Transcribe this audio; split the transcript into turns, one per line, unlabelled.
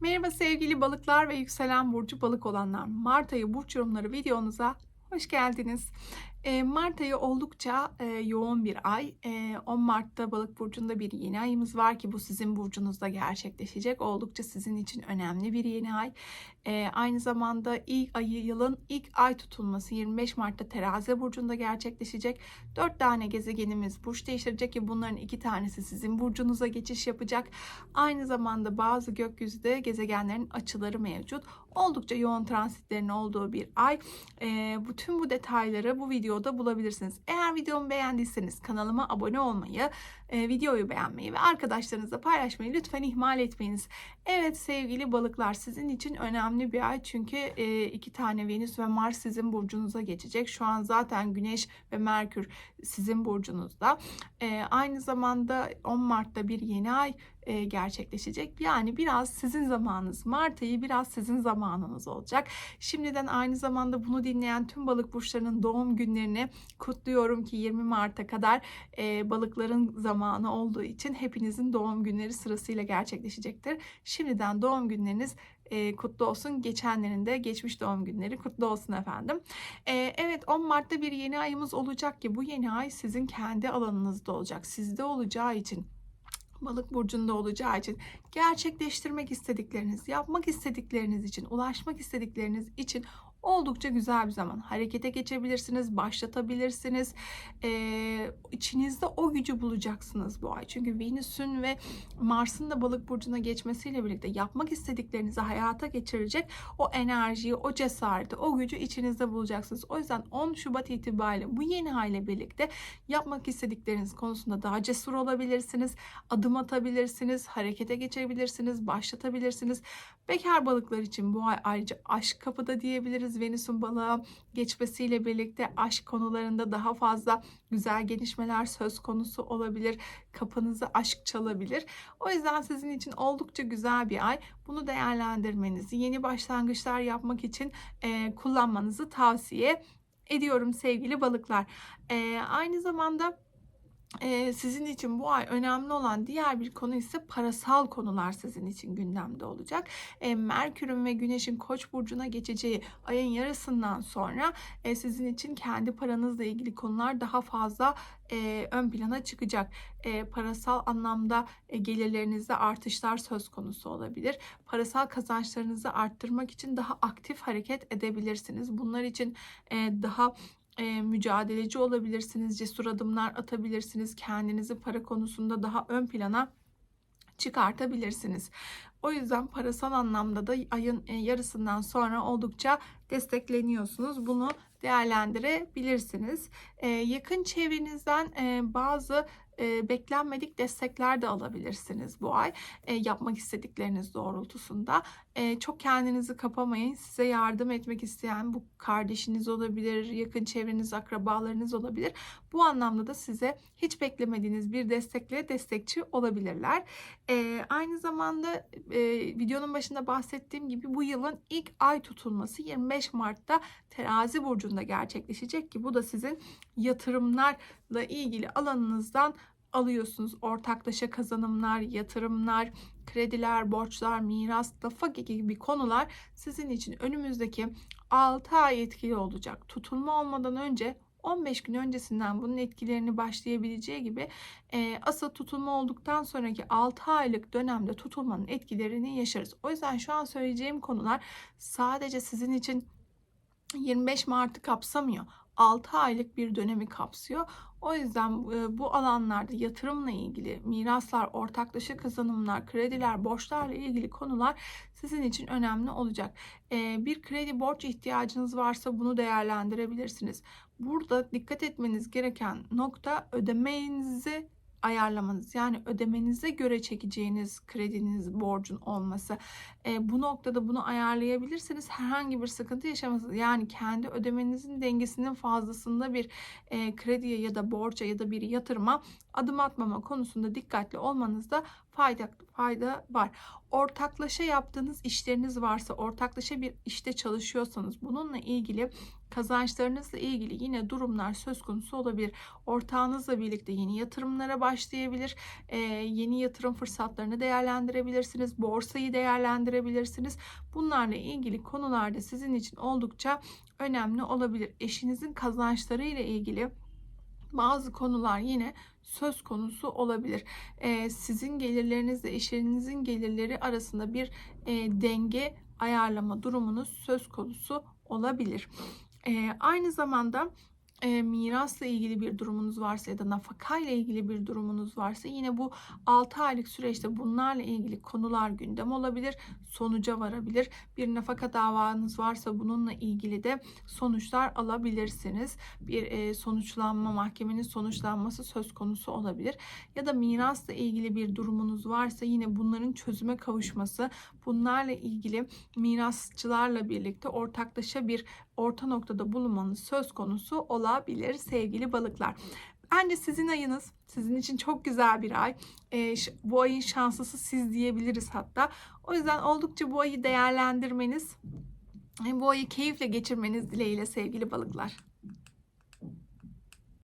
Merhaba sevgili balıklar ve yükselen burcu balık olanlar. Mart ayı burç yorumları videonuza hoş geldiniz. E, Mart ayı oldukça e, yoğun bir ay. E, 10 Mart'ta balık burcunda bir yeni ayımız var ki bu sizin burcunuzda gerçekleşecek. Oldukça sizin için önemli bir yeni ay. E, aynı zamanda ilk ayı yılın ilk ay tutulması 25 Mart'ta terazi burcunda gerçekleşecek. 4 tane gezegenimiz burç değiştirecek ki bunların iki tanesi sizin burcunuza geçiş yapacak. Aynı zamanda bazı gökyüzünde gezegenlerin açıları mevcut. Oldukça yoğun transitlerin olduğu bir ay. Bütün bu detayları bu videoda bulabilirsiniz. Eğer videomu beğendiyseniz kanalıma abone olmayı, e, videoyu beğenmeyi ve arkadaşlarınızla paylaşmayı lütfen ihmal etmeyiniz. Evet sevgili balıklar sizin için önemli bir ay çünkü e, iki tane Venüs ve Mars sizin burcunuza geçecek. Şu an zaten Güneş ve Merkür sizin burcunuzda. E, aynı zamanda 10 Mart'ta bir yeni ay e, gerçekleşecek. Yani biraz sizin zamanınız. Mart ayı biraz sizin zamanınız olacak. Şimdiden aynı zamanda bunu dinleyen tüm balık burçlarının doğum günlerini kutluyorum ki 20 Mart'a kadar e, balıkların zamanı olduğu için hepinizin doğum günleri sırasıyla gerçekleşecektir. Şimdiden doğum günleriniz e, kutlu olsun. Geçenlerin de geçmiş doğum günleri kutlu olsun efendim. E, evet 10 Mart'ta bir yeni ayımız olacak ki bu yeni ay sizin kendi alanınızda olacak. Sizde olacağı için balık burcunda olacağı için gerçekleştirmek istedikleriniz, yapmak istedikleriniz için, ulaşmak istedikleriniz için oldukça güzel bir zaman. Harekete geçebilirsiniz, başlatabilirsiniz. Ee, içinizde o gücü bulacaksınız bu ay. Çünkü Venüs'ün ve Mars'ın da balık burcuna geçmesiyle birlikte yapmak istediklerinizi hayata geçirecek o enerjiyi, o cesareti, o gücü içinizde bulacaksınız. O yüzden 10 Şubat itibariyle bu yeni aile birlikte yapmak istedikleriniz konusunda daha cesur olabilirsiniz. Adım atabilirsiniz, harekete geçebilirsiniz, başlatabilirsiniz. Bekar balıklar için bu ay ayrıca aşk kapıda diyebiliriz. Venüs'ün balığa geçmesiyle birlikte aşk konularında daha fazla güzel gelişmeler söz konusu olabilir. Kapınızı aşk çalabilir. O yüzden sizin için oldukça güzel bir ay. Bunu değerlendirmenizi, yeni başlangıçlar yapmak için e, kullanmanızı tavsiye ediyorum sevgili balıklar. E, aynı zamanda ee, sizin için bu ay önemli olan diğer bir konu ise parasal konular sizin için gündemde olacak. Ee, Merkür'ün ve Güneş'in Koç burcuna geçeceği ayın yarısından sonra e, sizin için kendi paranızla ilgili konular daha fazla e, ön plana çıkacak. E, parasal anlamda e, gelirlerinizde artışlar söz konusu olabilir. Parasal kazançlarınızı arttırmak için daha aktif hareket edebilirsiniz. Bunlar için e, daha e, mücadeleci olabilirsiniz, cesur adımlar atabilirsiniz, kendinizi para konusunda daha ön plana çıkartabilirsiniz. O yüzden parasal anlamda da ayın yarısından sonra oldukça destekleniyorsunuz. Bunu değerlendirebilirsiniz. Ee, yakın çevrenizden e, bazı e, beklenmedik destekler de alabilirsiniz bu ay e, yapmak istedikleriniz doğrultusunda. E, çok kendinizi kapamayın. Size yardım etmek isteyen bu kardeşiniz olabilir, yakın çevreniz, akrabalarınız olabilir. Bu anlamda da size hiç beklemediğiniz bir destekle destekçi olabilirler. E, aynı zamanda e, videonun başında bahsettiğim gibi bu yılın ilk ay tutulması 25 Mart'ta terazi burcunda gerçekleşecek ki bu da sizin yatırımlarla ilgili alanınızdan alıyorsunuz. Ortaklaşa kazanımlar, yatırımlar, krediler, borçlar, miras, nafaka gibi konular sizin için önümüzdeki 6 ay etkili olacak. Tutulma olmadan önce 15 gün öncesinden bunun etkilerini başlayabileceği gibi e, asıl tutulma olduktan sonraki 6 aylık dönemde tutulmanın etkilerini yaşarız. O yüzden şu an söyleyeceğim konular sadece sizin için 25 Mart'ı kapsamıyor. 6 aylık bir dönemi kapsıyor. O yüzden e, bu alanlarda yatırımla ilgili miraslar, ortaklaşa kazanımlar, krediler, borçlarla ilgili konular sizin için önemli olacak. E, bir kredi borç ihtiyacınız varsa bunu değerlendirebilirsiniz. Burada dikkat etmeniz gereken nokta ödemenizi ayarlamanız yani ödemenize göre çekeceğiniz krediniz borcun olması. E, bu noktada bunu ayarlayabilirseniz herhangi bir sıkıntı yaşamazsınız. Yani kendi ödemenizin dengesinin fazlasında bir e, krediye ya da borca ya da bir yatırıma adım atmama konusunda dikkatli olmanızda fayda fayda var. Ortaklaşa yaptığınız işleriniz varsa, ortaklaşa bir işte çalışıyorsanız bununla ilgili kazançlarınızla ilgili yine durumlar söz konusu olabilir. Ortağınızla birlikte yeni yatırımlara başlayabilir. Ee, yeni yatırım fırsatlarını değerlendirebilirsiniz. Borsayı değerlendirebilirsiniz. Bunlarla ilgili konularda sizin için oldukça önemli olabilir. Eşinizin kazançları ile ilgili bazı konular yine söz konusu olabilir. Ee, sizin gelirlerinizle eşinizin gelirleri arasında bir e, denge ayarlama durumunuz söz konusu olabilir. Ee, aynı zamanda e, mirasla ilgili bir durumunuz varsa ya da nafaka ile ilgili bir durumunuz varsa yine bu 6 aylık süreçte bunlarla ilgili konular gündem olabilir, sonuca varabilir. Bir nafaka davanız varsa bununla ilgili de sonuçlar alabilirsiniz. Bir e, sonuçlanma, mahkemenin sonuçlanması söz konusu olabilir. Ya da mirasla ilgili bir durumunuz varsa yine bunların çözüme kavuşması, bunlarla ilgili mirasçılarla birlikte ortaklaşa bir orta noktada bulunmanız söz konusu olabilir sevgili balıklar. Bence sizin ayınız sizin için çok güzel bir ay. E, bu ayın şanslısı siz diyebiliriz hatta. O yüzden oldukça bu ayı değerlendirmeniz, bu ayı keyifle geçirmeniz dileğiyle sevgili balıklar.